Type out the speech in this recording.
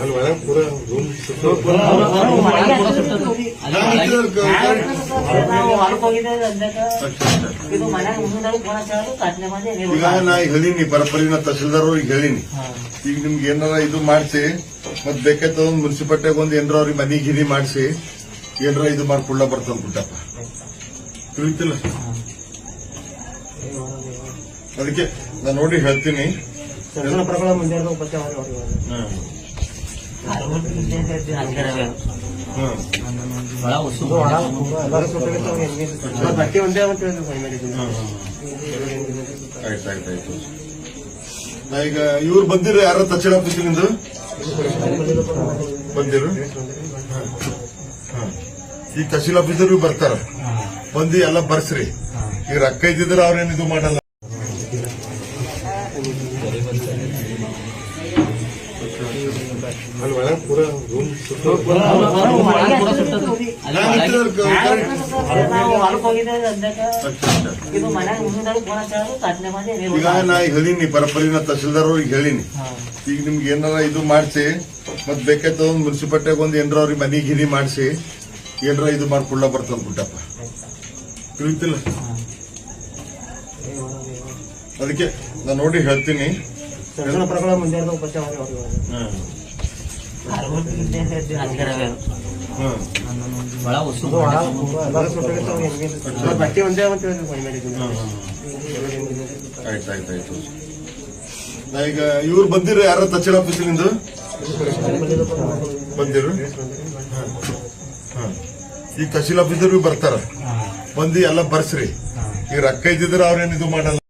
ಅಲ್ಲಿ ಈಗ ನಾ ಈಗ ಹೇಳಿನಿ ತಹಶೀಲ್ದಾರ್ ಅವ್ರಿಗೆ ಹೇಳಿನಿ. ಈಗ ನಿಮ್ಗೆ ಏನಾರ ಇದು ಮಾಡಿಸಿ ಮತ್ ಬೇಕಾಯ್ತದ ಒಂದು ಮುನ್ಸಿಪಾಲ್ಟಿಯಾಗ ಒಂದು ಏನಾರ ಅವ್ರಿಗೆ ಮನಿ ಗಿರಿ ಮಾಡಿಸಿ, ಏನಾರ ಇದು ಮಾಡ್ಕೊಳ್ಳ ಬರ್ತದ ಪುಟ್ಟಪ್ಪ ತಿಳಿತಿಲ್ಲ? ಅದಕ್ಕೆ ನಾನು ನೋಡಿ ಹೇಳ್ತೀನಿ. ಈಗ ಇವ್ರು ಬಂದಿರ ಯಾರ ತಕ್ಷಣ ಆಫೀಸಿನಿಂದ ಬಂದಿರು ಹಾ. ಈ ತಹಶೀಲ್ ಆಫೀಸರ್ ಬರ್ತಾರ. ಬಂದು ಎಲ್ಲ ಬರ್ಸ್ರಿ. ಈಗ ರೊಕ್ಕ ಇದ್ದಿದ್ರೆ ಅವ್ರೇನು ಇದು ಮಾಡಲ್ಲ ಈಗ ನಾ ಈಗ ಹೇಳಿನಿ ಪರಪರಿನ ತಹಶೀಲ್ದಾರ್ ಅವ್ರಿಗೆ ಹೇಳಿನಿ ಈಗ ನಿಮ್ಗೆ ಏನಾರ ಇದು ಮಾಡಿಸಿ ಮತ್ ಬೇಕಾಯ್ತದ ಒಂದು ಮುನ್ಸಿಪಾಲ್ಟಿಯಾಗ ಒಂದು ಏನಾರ ಅವ್ರಿಗೆ ಮನಿ ಗಿರಿ ಮಾಡಿಸಿ ಏನಾರ ಇದು ಮಾಡ್ಕೊಳ್ಳ ಬರ್ತದ ಬಿಟ್ಟಪ್ಪ ತಿಳಿತಿಲ್ಲ ಅದಕ್ಕೆ ನಾನು ನೋಡಿ ಹೇಳ್ತೀನಿ. ಈಗ ಇವ್ರು ಬಂದಿರ ಯಾರ ತಹಶೀಲ್ ಆಫೀಸಿನಿಂದ ಬಂದಿರು? ಹಾ. ಈಗ ತಹಶೀಲ್ ಆಫೀಸರ್ ಬರ್ತಾರ. ಬಂದು ಎಲ್ಲ ಬರ್ಸ್ರಿ. ಈಗ ರೊಕ್ಕ ಇದ್ದಿದ್ರೆ ಅವ್ರೇನು ಇದು ಮಾಡಲ್ಲ.